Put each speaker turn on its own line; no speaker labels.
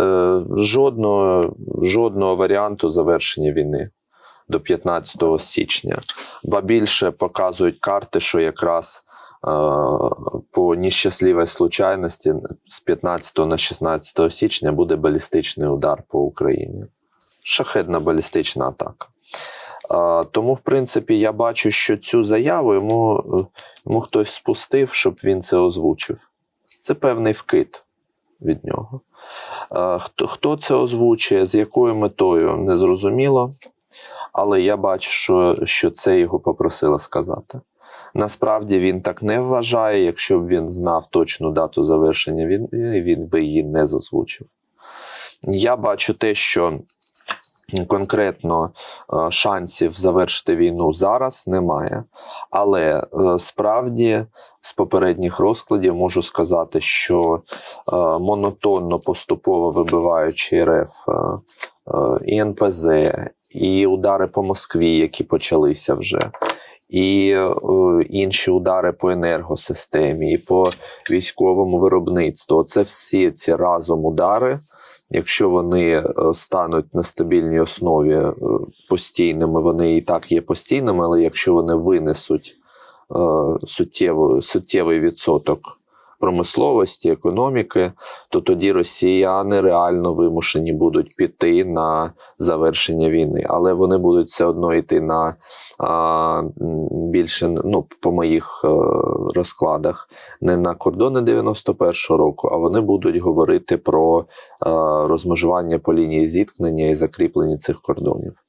Е, жодного, жодного варіанту завершення війни до 15 січня. Ба більше показують карти, що якраз е, по нещасливій случайності з 15 на 16 січня буде балістичний удар по Україні. Шахедна балістична атака. Е, тому, в принципі, я бачу, що цю заяву йому, йому хтось спустив, щоб він це озвучив. Це певний вкид від нього. Хто, хто це озвучує, з якою метою, не зрозуміло. Але я бачу, що, що це його попросила сказати. Насправді він так не вважає. Якщо б він знав точну дату завершення війни, він би її не озвучив. Я бачу те, що конкретно шансів завершити війну зараз немає. Але е, справді з попередніх розкладів можу сказати, що е, монотонно поступово вибиваючи РФ е, е, і НПЗ, і удари по Москві, які почалися вже. І е, інші удари по енергосистемі, і по військовому виробництву. Це всі ці разом удари, якщо вони е, стануть на стабільній основі е, постійними, вони і так є постійними, але якщо вони винесуть е, суттєвий, суттєвий відсоток промисловості, економіки, то тоді росіяни реально вимушені будуть піти на завершення війни, але вони будуть все одно йти на а, більше ну, по моїх е, розкладах не на кордони 91-го року, а вони будуть говорити про е, розмежування по лінії зіткнення і закріплення цих кордонів.